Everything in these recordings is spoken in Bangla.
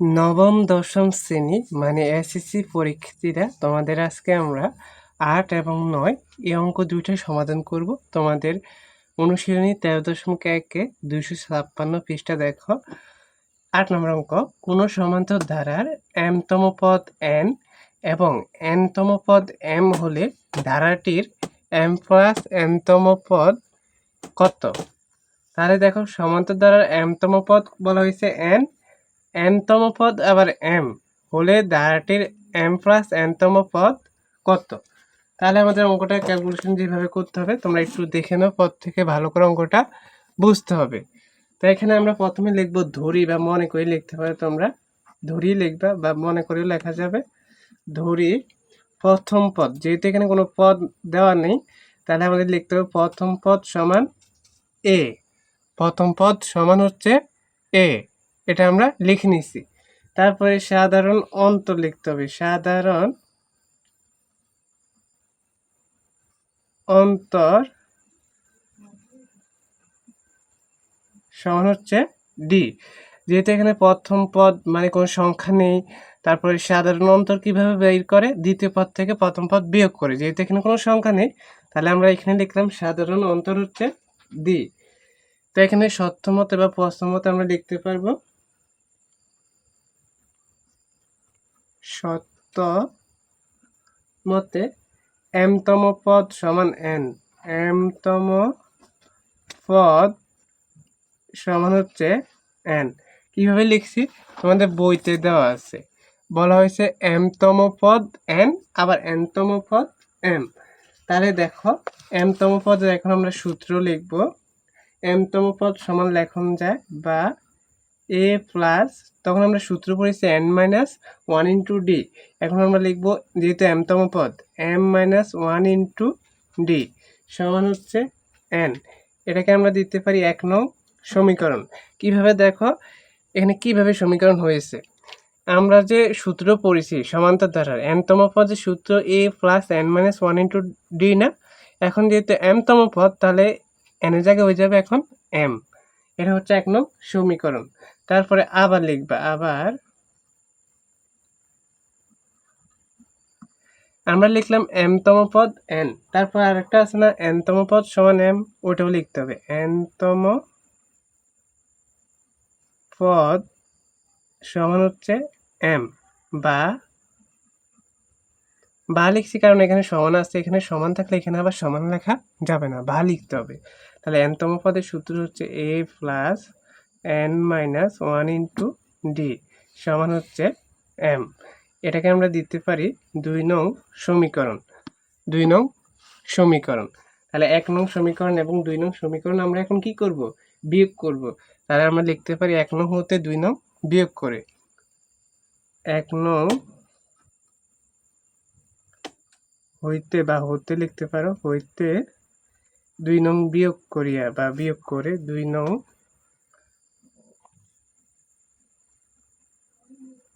নবম, দশম শ্রেণি মানে এসএসসি পরীক্ষার্থীরা, তোমাদের আজকে আমরা আট এবং নয় এই অঙ্ক দুইটাই সমাধান করব। তোমাদের অনুশীলনী তেরো দশমিক একে দুইশো ছাপ্পান্ন পৃষ্ঠা দেখো। আট নম্বর অঙ্ক, কোনো সমান্তর ধারার এমতম পদ এন এবং এনতম পদ এম হলে ধারাটির এম প্লাস এনতম পদ কত? তাহলে দেখো, সমান্তর ধারার এমতম পদ বলা হয়েছে এন এনতম পদ, আবার এম। হলে ধারাটির এম প্লাস এনতম পদ কত? তাহলে আমাদের অঙ্কটা ক্যালকুলেশন যেভাবে করতে হবে, তোমরা একটু দেখে নাও, পদ থেকে ভালো করে অঙ্কটা বুঝতে হবে। তো এখানে আমরা প্রথমে লিখব ধরি, বা মনে করে লিখতে পারো তোমরা। ধরি লিখবা, বা মনে করে লেখা যাবে। ধরি, প্রথম পদ। যেহেতু এখানে কোনো পদ দেওয়া নেই, তাহলে আমাদের লিখতে হবে প্রথম পদ সমান এ প্রথম পদ সমান হচ্ছে এ এটা আমরা লিখে নিছি। তারপরে সাধারণ অন্তর লিখতে হবে। সাধারণ অন্তর সমান হচ্ছে ডি যেহেতু এখানে প্রথম পদ মানে কোনো সংখ্যা নেই, তারপরে সাধারণ অন্তর কীভাবে বের করে? দ্বিতীয় পদ থেকে প্রথম পদ বিয়োগ করে। যেহেতু এখানে কোনো সংখ্যা নেই, তাহলে আমরা এখানে লিখলাম সাধারণ অন্তর হচ্ছে ডি তো এখানে সত্যমত বা প্রথমত আমরা লিখতে পারব সত্য মতে এমতম পদ সমান এন এমতম পদ সমান হচ্ছে এন কীভাবে লিখছি? তোমাদের বইতে দেওয়া আছে। বলা হয়েছে এমতম পদ এন আবার এনতম পদ এম তাহলে দেখো এমতম পদ এখন আমরা সূত্র লিখব। এমতম পদ সমান লেখন যায় বা এ প্লাস তখন আমরা সূত্র পড়েছি N minus one into D এখন আমরা লিখব যেহেতু এমতম পদ M minus one into D সমান হচ্ছে এন এটাকে আমরা দিতে পারি এক নং সমীকরণ। কীভাবে দেখো, এখানে কীভাবে সমীকরণ হয়েছে? আমরা যে সূত্র পড়েছি সমান্তর ধারার এমতম পদের সূত্র A plus N minus one into D না? এখন যেহেতু এমতম পদ, তাহলে এনের জায়গায় হয়ে যাবে এখন এম এটা হচ্ছে এক নং সমীকরণ। তারপরে আবার লিখবা, আবার। আমরা লিখলাম এমতম পদ এন তারপর আরেকটা আছে না এনতম পদ সমান এম ওটাও লিখতে হবে। এনতম পদ সমান হচ্ছে এম বা বা লিখছি কারণ এখানে সমান আছে, এখানে সমান থাকলে এখানে আবার সমান লেখা যাবে না, বা লিখতে হবে। তাহলে এনতম পদের সূত্র হচ্ছে A plus N minus one into D সমান হচ্ছে এম এটাকে আমরা দিতে পারি দুই নং সমীকরণ, দুই নং সমীকরণ। তাহলে এক নং সমীকরণ এবং দুই নং সমীকরণ আমরা এখন কি করব? বিয়োগ করব। তাহলে আমরা লিখতে পারি এক নং হতে দুই নং বিয়োগ করে। এক নং হইতে বা হতে লিখতে পারো, হইতে দুই নং বিয়োগ করিয়া বা বিয়োগ করে দুই নং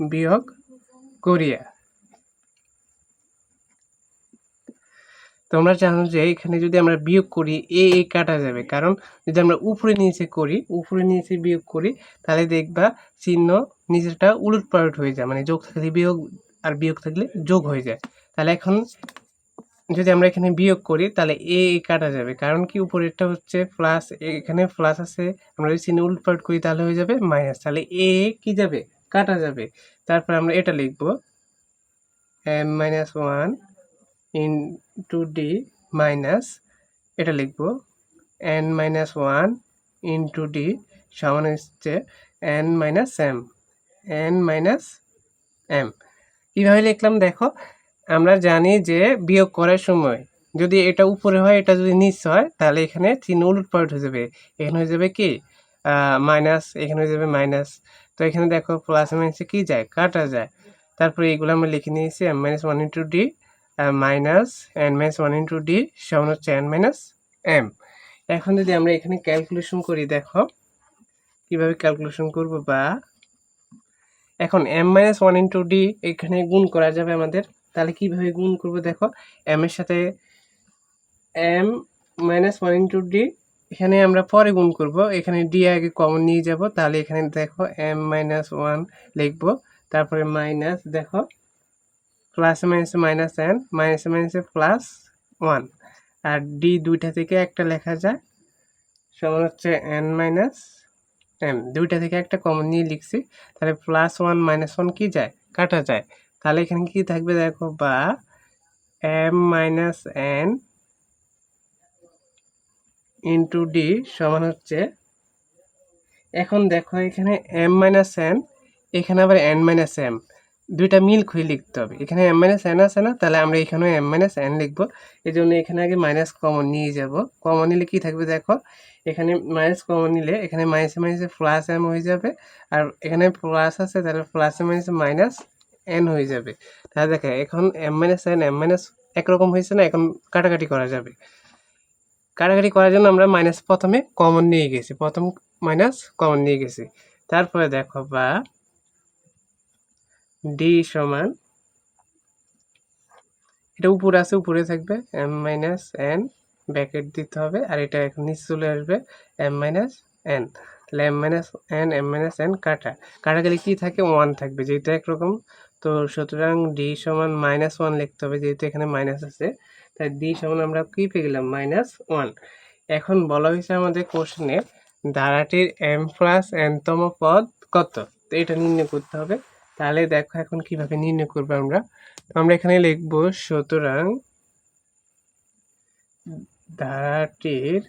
বিয়োগ করিয়া। তোমরা জানো যে এখানে যদি আমরা বিয়োগ করি, এ এ কাটা যাবে। কারণ যদি আমরা উপরে নিচে করি, উপরে নিচে বিয়োগ করি, তাহলে দেখবা চিহ্ন নিচেরটা উলট পালট হয়ে যায়। মানে যোগ থাকলে বিয়োগ আর বিয়োগ থাকলে যোগ হয়ে যায়। তাহলে এখন যদি আমরা এখানে বিয়োগ করি, তাহলে এ এ কাটা যাবে। কারণ কি? উপরেরটা হচ্ছে প্লাস এখানে প্লাস আছে। আমরা যদি চিহ্ন উলট পালট করি, তাহলে হয়ে যাবে মাইনাস তাহলে এ কি যাবে? কাটা যাবে। তারপর আমরা এটা লিখব। M minus one into D minus এটা লিখব। N minus one into D সমান হচ্ছে N minus M N minus M কীভাবে লিখলাম দেখো? আমরা জানি যে বিয়োগ করার সময় যদি এটা উপরে হয়, এটা যদি নিচ হয়, তাহলে এখানে চিহ্ন উলট পালট হয়ে যাবে। এখানে হয়ে যাবে কি? মাইনাস এখানে হয়ে যাবে মাইনাস তো এখানে দেখো প্লাস মাইনাসে কি যায়? কাটা যায়। তারপরে এইগুলো আমরা লিখে নিয়েছি M minus one into D minus N minus one into D সমান হচ্ছে এন মাইনাস এম এখন যদি আমরা এখানে ক্যালকুলেশন করি, দেখো কীভাবে ক্যালকুলেশন করব বা এখন M minus one into D এখানে গুণ করা যাবে আমাদের। তাহলে কীভাবে গুণ করব? দেখো এম এর সাথে M minus one into D এখানে আমরা পরে গুণ করব। এখানে ডি আগে কমন নিয়ে যাব। তাহলে এখানে দেখো এম মাইনাস ওয়ান লিখব। তারপরে মাইনাস দেখো প্লাসে মাইনাসে মাইনাস এন মাইনাসে মাইনাসে প্লাস ওয়ান আর ডি দুইটা থেকে একটা লেখা যায়। সমান হচ্ছে এন মাইনাস এম দুইটা থেকে একটা কমন নিয়ে লিখছি। তাহলে প্লাস ওয়ান মাইনাস ওয়ান কী যায়? কাটা যায়। তাহলে এখানে কি থাকবে দেখো বা M minus N into D সমান হচ্ছে, এখন দেখো এখানে এম মাইনাস এন এখানে আবার এন মাইনাস এম দুইটা মিল খুঁজে লিখতে হবে। এখানে এম মাইনাস এন আছে না, তাহলে আমরা এখানেও এম মাইনাস এন লিখব। এই জন্য এখানে আগে মাইনাস কমন নিয়ে যাব। কমন নিলে কি থাকবে দেখো, এখানে মাইনাস কমন নিলে এখানে মাইনাসে মাইনাসে প্লাস এম হয়ে যাবে, আর এখানে প্লাস আছে, তাহলে প্লাসে মাইনাসে মাইনাস এন হয়ে যাবে। তাহলে দেখো, এখন M minus N M minus একরকম হয়েছে না, এখন কাটাকাটি করা যাবে। কাটাকাটি করার জন্য আমরা মাইনাস প্রথমে কমন নিয়ে গেছি। প্রথম মাইনাস কমন নিয়ে গেছি। তারপরে দেখো বা ডি সমান, এটা উপরে আছে, উপরে থাকবে। এম মাইনাস এন ব্যাকেট দিতে হবে। আর এটা এখন চলে আসবে। এম মাইনাস এন তাহলে M minus N M minus N কাটা। কাটা গেলে কি থাকে? ওয়ান থাকবে, যেহেতু একরকম। তো সুতরাং ডি সমান মাইনাস ওয়ান লিখতে হবে, যেহেতু এখানে মাইনাস আছে। তাই ডি সমান আমরা কি পেয়ে গেলাম? মাইনাস ওয়ান এখন বলা হয়েছে আমাদের কোশ্চেনে ধারাটির এম প্লাস এনতম পদ কত? তো এটা নির্ণয় করতে হবে। তাহলে দেখো এখন কীভাবে নির্ণয় করব আমরা। আমরা এখানে লিখব, সুতরাং ধারাটির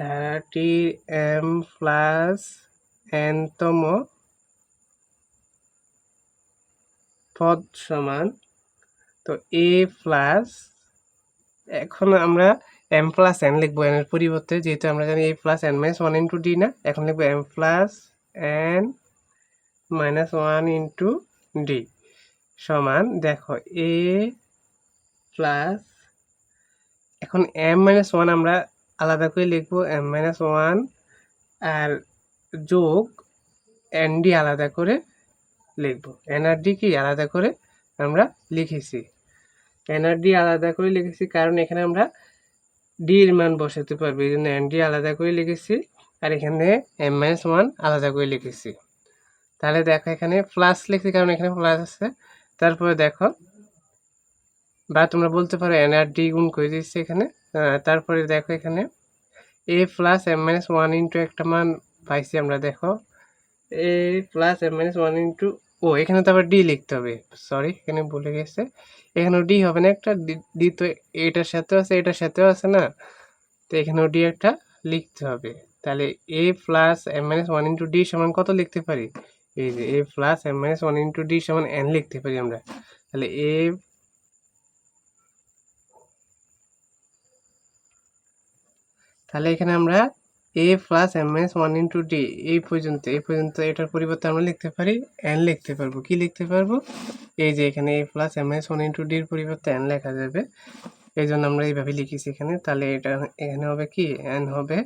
ধারাটির এম প্লাস এনতম পদ সমান, তো এ প্লাস এখন আমরা এম প্লাস এন লিখব এন এর পরিবর্তে, যেহেতু আমরা জানি A plus N minus one into D না, এখন লিখব M plus N minus one into D সমান, দেখো এ প্লাস এখন এম মাইনাস ওয়ান আমরা আলাদা করে লিখব এম মাইনাস ওয়ান আর যোগ এন ডি আলাদা করে লিখব। এনআরডি কি আলাদা করে আমরা লিখেছি। এনআরডি আলাদা করে লিখেছি কারণ এখানে আমরা ডি এর মান বসাতে পারব, এই জন্য এনডি আলাদা করে লিখেছি আর এখানে এম মাইনাস ওয়ান আলাদা করে লিখেছি। তাহলে দেখো এখানে প্লাস লিখছি কারণ এখানে প্লাস আছে। তারপরে দেখো, বা তোমরা বলতে পারো এনআরডি গুণ করে দিচ্ছি এখানে। তারপরে দেখো এখানে A plus M minus one into একটা মান পাইছি আমরা, দেখো। A plus M minus one into ও, এখানে তো আবার ডি লিখতে হবে। সরি এখানে ভুলে গেছে। এখানেও ডি হবে না একটা। ডি তো এটার সাথেও আছে, এটার সাথেও আছে না? তো এখানেও ডি একটা লিখতে হবে। তাহলে A plus M minus one into D সমান কত লিখতে পারি? এই যে A plus M minus one into D সমান এন লিখতে পারি আমরা। তাহলে এ তাহলে এখানে আমরা A plus M minus one into D এই পর্যন্ত এই পর্যন্ত এটার পরিবর্তে আমরা লিখতে পারি এন লিখতে পারব। কি লিখতে পারব? এই যে এখানে A plus M minus one into ডির পরিবর্তে এন লেখা যাবে। এই জন্য আমরা এইভাবে লিখেছি এখানে। তাহলে এটা এখানে হবে কি? এন হবে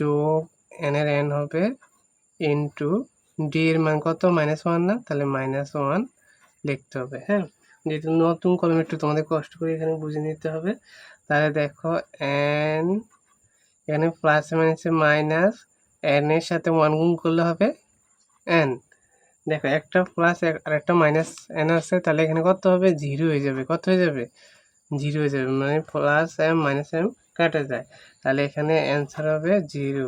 যোগ এন এর এন হবে ইন্টু ডি এর মান কত? মাইনাস ওয়ান না? তাহলে মাইনাস ওয়ান লিখতে হবে হ্যাঁ? যেহেতু নতুন কলম, একটু তোমাদের কষ্ট করে এখানে বুঝে নিতে হবে। তাহলে দেখো এন এখানে প্লাস মাইনাসে মাইনাস এন এর সাথে ওয়ান গুণ করলে হবে এন দেখো একটা প্লাস আর একটা মাইনাস এন আছে, তাহলে এখানে কত হবে? জিরো হয়ে যাবে। কত হয়ে যাবে? জিরো হয়ে যাবে। মানে প্লাস এম মাইনাস এম কাটা যায়। তাহলে এখানে অ্যান্সার হবে জিরো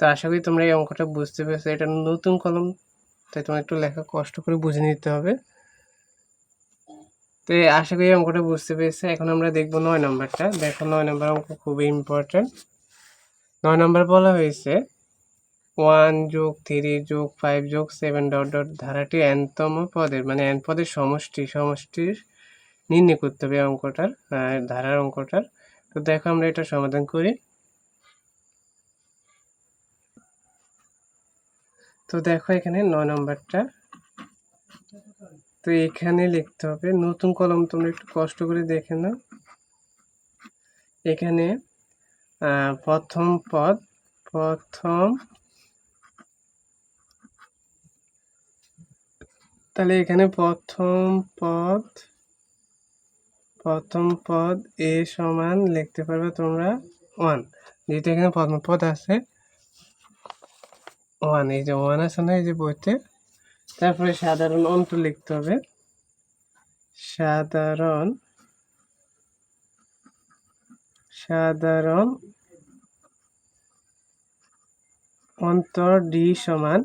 তো আশা করি তোমরা এই অঙ্কটা বুঝতে পেরেছ। এটা নতুন কলম, তাই তোমার একটু লেখা কষ্ট করে বুঝে নিতে হবে। তো আশা করি অঙ্কটা বুঝতে পেরেছে। এখন আমরা দেখব নয় নম্বরটা। দেখো নয় নম্বর অঙ্ক খুবই ইম্পর্টেন্ট নয় নম্বর বলা হয়েছে ওয়ান যোগ থ্রি যোগ ফাইভ যোগ সেভেন ডট ডট ধারাটি এনতম পদের মানে এন পদের সমষ্টি, সমষ্টির নির্ণয় করতে হবে অঙ্কটার ধারার অঙ্কটার। তো দেখো আমরা এটা সমাধান করি। তো দেখো এখানে নয় নম্বরটা। তো এখানে লিখতে হবে, নতুন কলম তোমরা একটু কষ্ট করে দেখে নাও। এখানে প্রথম পদ, প্রথম তাহলে এখানে প্রথম পদ প্রথম পদ এ সমান লিখতে পারবে তোমরা ওয়ান যেহেতু এখানে প্রথম পদ আছে ওয়ান এই যে ওয়ান আছে না, এই যে বইতে তারপরে সাধারণ অন্ত লিখতে হবে। সাধারণ সাধারণ অন্তর ডি সমান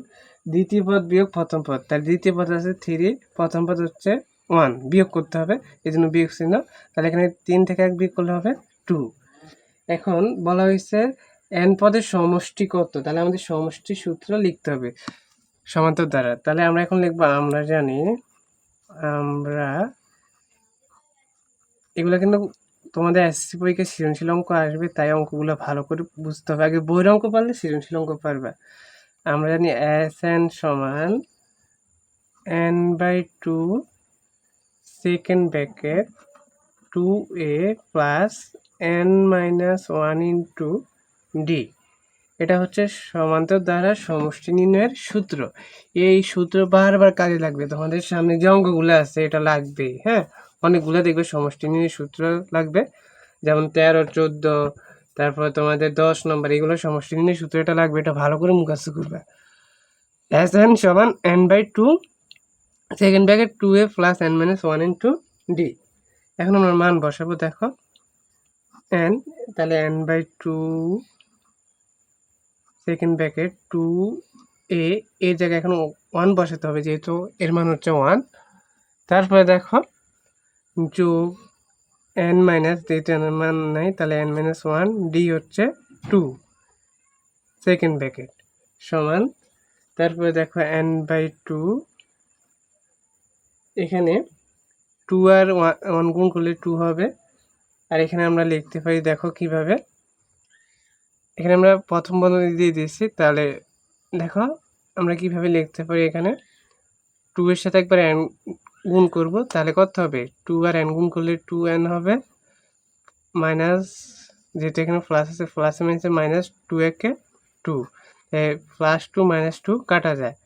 দ্বিতীয় পদ বিয়োগ প্রথম পদ। তার দ্বিতীয় পদ আছে থ্রি প্রথম পদ হচ্ছে ওয়ান বিয়োগ করতে হবে এই জন্য বিয়োগ চিহ্ন। তাহলে এখানে তিন থেকে এক বিয়োগ করলে হবে টু এখন বলা হয়েছে এন পদের সমষ্টি কত? তাহলে আমাদের সমষ্টি সূত্র লিখতে হবে। সমান্তর দ্বারা। তাহলে আমরা এখন লিখব, আমরা জানি আমরা এগুলো কিন্তু তোমাদের এসএসসি পরীক্ষায় সৃজনশীল অঙ্ক আসবে, তাই অঙ্কগুলো ভালো করে বুঝতে হবে। আগে বইয়ের অঙ্ক পারলে সৃজনশীল অঙ্ক পারবে। আমরা জানি এস এন সমান N by two second bracket two A plus N minus one into D এটা হচ্ছে সমান্তর দ্বারা সমষ্টি নির্ণয়ের সূত্র। এই সূত্র বারবার কাজে লাগবে। তোমাদের সামনে যে অঙ্কগুলো আছে, এটা লাগবে হ্যাঁ? অনেকগুলো দেখবে সমষ্টি নির্ণয়ের সূত্র লাগবে। যেমন তেরো, চোদ্দ, তারপর তোমাদের দশ নম্বর, এগুলো সমষ্টি নির্ণয়ের সূত্র, এটা লাগবে, এটা ভালো করে মুখস্থ করবে। এস এন সমান N by two, second bracket two A plus N minus one into D. এখন আমরা মান বসাবো, দেখো। এন, তাহলে N by two second bracket two A এর জায়গায় এখন ওয়ান বসাতে হবে, যেহেতু এর মান হচ্ছে ওয়ান তারপরে দেখো, যোগ এন মাইনাস যেহেতু এন মান নাই, তাহলে এন মাইনাস ওয়ান ডি হচ্ছে টু সেকেন্ড ব্র্যাকেট সমান। তারপরে দেখো এন বাই টু এখানে টু আর ওয়ান গুণ করলে টু হবে। আর এখানে আমরা লিখতে পারি, দেখো কীভাবে এখানে আমরা প্রথম বন্ধনী দিয়ে দিয়েছি, তাহলে দেখো আমরা কীভাবে লিখতে পারি এখানে? টু এর সাথে একবার এন গুণ করব, তাহলে কত হবে? টু আর এন গুণ করলে টু এন হবে মাইনাস যেহেতু এখানে প্লাস আছে প্লাস মাইনাসে মাইনাস টু একে two plus two minus two কাটা যায়।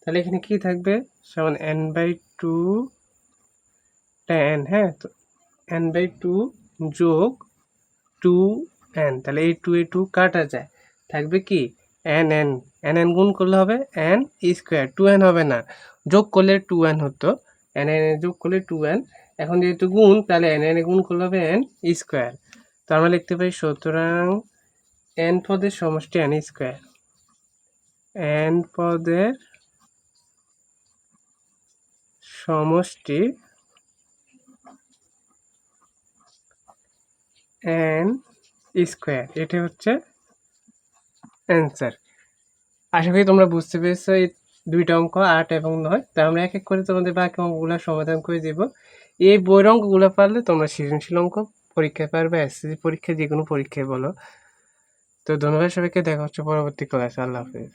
তাহলে এখানে কি থাকবে? সমান এন বাই টু এন হ্যাঁ? তো এন বাই টু যোগ টু এন তাহলে এই টু এ টু কাটা যায়। থাকবে কি? এন এন এন এন গুণ করলে হবে এন স্কোয়ার টু এন হবে না। যোগ করলে টু এন হতো। এন এন যোগ করলে টু এন এখন যেহেতু গুণ, তাহলে এন এন গুণ করলে হবে এন স্কোয়ার তো আমরা লিখতে পারি, সুতরাং এন পদের সমষ্টি এন স্কোয়ার এন পদের সমষ্টি এন স্কোয়ার, এটা হচ্ছে অ্যান্সার আশা করি তোমরা বুঝতে পেরেছ এই দুইটা অঙ্ক, আট এবং নয়। তা আমরা এক এক করে তোমাদের বাকি অঙ্কগুলো সমাধান করে দেব। এই বইয়ের অঙ্কগুলো পারলে তোমরা সৃজনশীল অঙ্ক পরীক্ষায় পারবে, এসএসসি পরীক্ষা যে কোনো পরীক্ষায় বলো। তো ধন্যবাদ সবাইকে, দেখা হচ্ছে পরবর্তী ক্লাসে আল্লাহ হাফিজ।